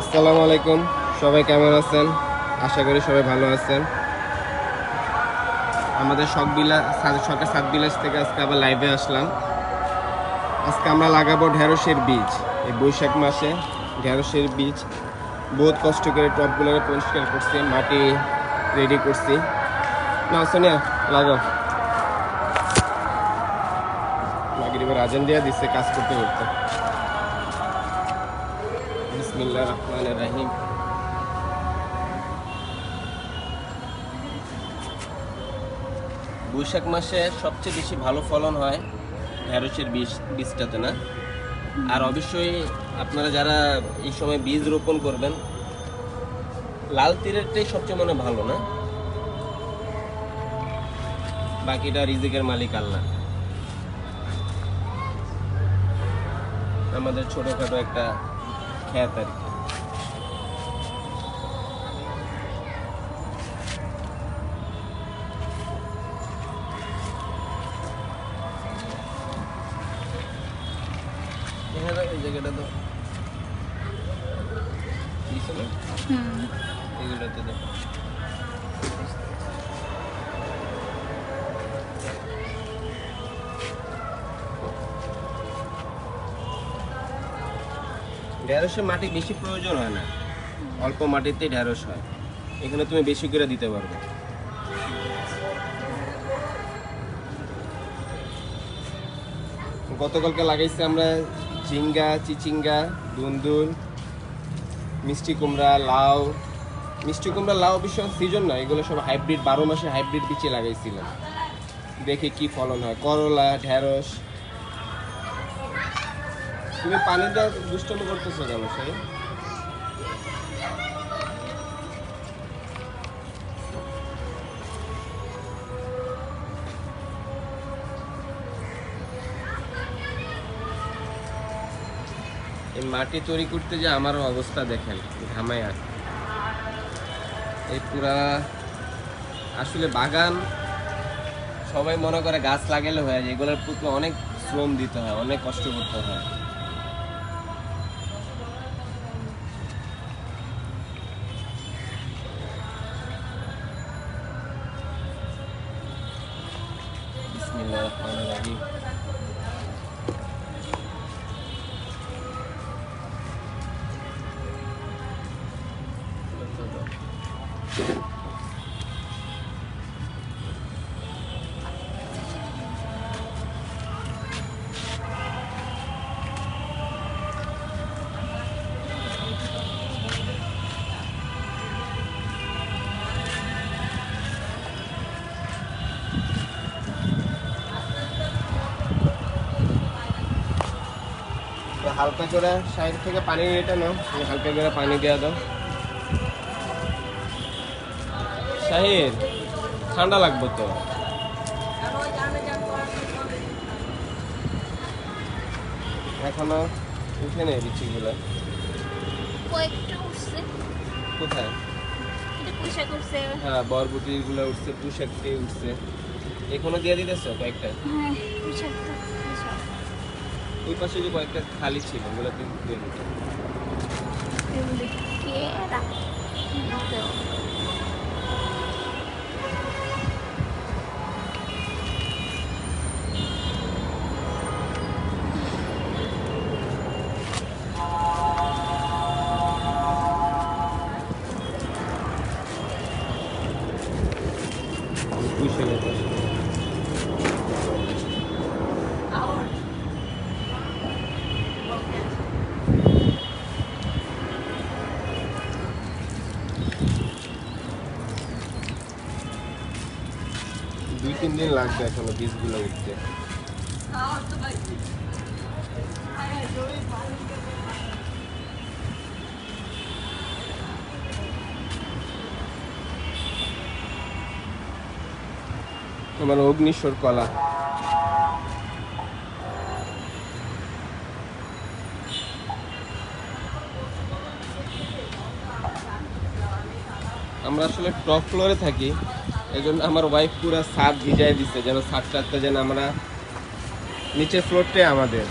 আসসালামু আলাইকুম। সবাই কেমন আছেন? আশা করি সবাই ভালো আছেন। আমাদের শখ বিলা শখের সাত বিলাস থেকে আজকে আবার লাইভে আসলাম। আজকে আমরা লাগাবো ঢেঁড়সের বীজ। এই বৈশাখ মাসে ঢেঁড়সের বীজ বহুত কষ্ট করে টপগুলো পরিষ্কার করছি, মাটি রেডি করছি। না সোনিয়া, লাগাও। মাগরিবের আজান দিয়া দিচ্ছে কাজ করতে করতে। বিসমিল্লাহ রহমান রাহিম বৈশাখ মাসে সবচেয়ে বেশি ভালো ফলন হয় ঢেঁড়সের বীজ, বীজটাতে না? আর অবশ্যই আপনারা যারা এই সময় বীজ রোপণ করবেন, লাল তীরেরটাই সবচেয়ে মনে ভালো না? বাকিটা রিজিকের মালিক আল্লাহ। আমাদের ছোটখাটো একটা খ্যাত আর কি এখানে এই জায়গাটা তো দিছে না? এগুলোতে দেখো ঢেঁড়সে মাটি বেশি প্রয়োজন হয় না। অল্প মাটিতেই ঢেঁড়স হয়। এখানে তুমি বেশি করে দিতে পারবে। গতকালকে লাগাইছি আমরা ঝিঙ্গা, চিচিঙ্গা, দুন্দুল, মিষ্টি কুমড়া, লাউ। মিষ্টি কুমড়া, লাউ অবশ্য সিজন না এগুলো সব হাইব্রিড বারো মাসে হাইব্রিড বিচে লাগাইছিলাম। দেখে কি ফলন হয়। করলা, ঢেঁড়স। তুমি পানি দেওয়া দুষ্টমি করতেছো কেন সেই এই মাটি তৈরি করতে যে আমার অবস্থা দেখেন, ঘামায়। এই পুরা, আসলে বাগান, সবাই মনে করে গাছ লাগালে হয়ে যায় এগুলোর প্রতি অনেক শ্রম দিতে হয়, অনেক কষ্ট করতে হয়। sekali lagi হালকা করে সাইড থেকে পানি এটা নাও। তুমি হালকা করে পানি দেওয়া দাও। শাহির ঠান্ডা লাগবে তো? এখনও উঠে নেই বিচিগুলো। কোথায়? হ্যাঁ বরবটিগুলো উঠছে পুষাকটি উঠছে। এখনও দিয়ে দিতেছ কয়েকটা? হ্যাঁ ওই পাশে যে কয়েকটা খালি ছিল ওগুলো কিন্তু দিয়ে দিতে তিন দিন লাগবে এখনও বীজগুলো উঠতে। তোমার অগ্নিশ্বর কলা। আমরা আসলে টপ ফ্লোরে থাকি। এই জন্য আমার ওয়াইফ পুরো ছাদ ভিজাই দিচ্ছে যেন ছাদটাতে যেন আমরা নিচের ফ্লোরটাই আমাদের।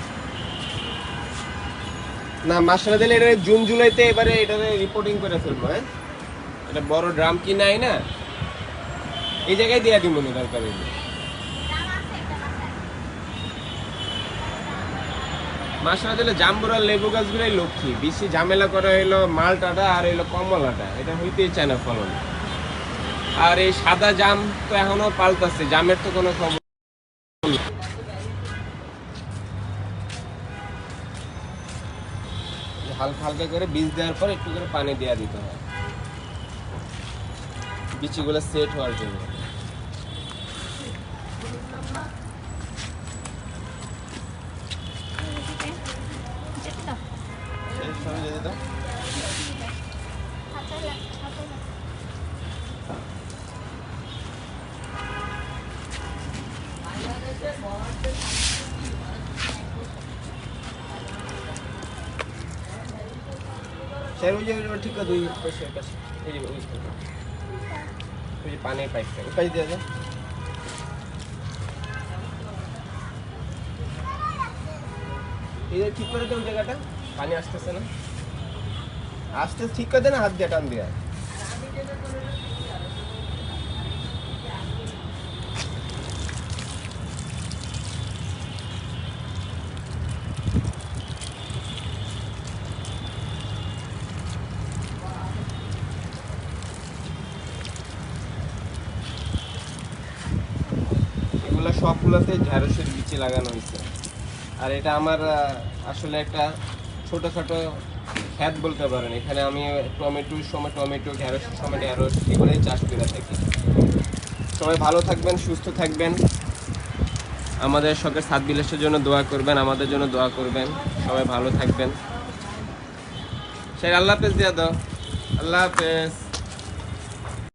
না মাসালা দিলে এটা জুন, জুলাইতে এবারে এটা রিপোর্টিং করে ফেলব হ্যাঁ? এটা বড় ড্রাম কি নাই না? এই জায়গায় দিয়ে দিব না দরকার। মাসালা দিলে জাম্বুরা লেবু গাছগুলোই লক্ষ্মী। বেশি ঝামেলা করা হইল মালটাটা আর হইল কমলাটা। এটা হইতেই চায় না ফলন। আর এই সাদা জাম তো এখনও পাল্টাচ্ছে জামের তো কোনো খবর হালকা হালকা করে বীজ দেওয়ার পর একটু করে পানি দেওয়া দিতে হয়। বিচিগুলো সেট হওয়ার জন্য। যেতে দাও স্যার, ওই যে ঠিক আছে, দুই পাশে পাশে। এই যে, ওই। ওই যে পানির পাইপটা, ওই পাশে দেওয়া যায় এই ঠিক করে দেন জায়গাটা, পানি আসতেছে না। আসতে ঠিক করে দেন হাত দিয়ে টান দিয়ে সবগুলোতে ঢ্যাঁড়সের বিচি লাগানো হয়েছে। আর এটা আমার আসলে একটা ছোটোখাটো খ্যাত বলতে পারেন। এখানে আমি টমেটোর সময় টমেটো ঢ্যাঁড়সের সময় ঢ্যাঁড়স এগুলোই চাষ করে থাকি। সবাই ভালো থাকবেন, সুস্থ থাকবেন। আমাদের সরকার সাত বিলাসের জন্য দোয়া করবেন, আমাদের জন্য দোয়া করবেন। সবাই ভালো থাকবেন। সেই আল্লাহ হাফেজ দিয়া দাও। আল্লাহ হাফেজ।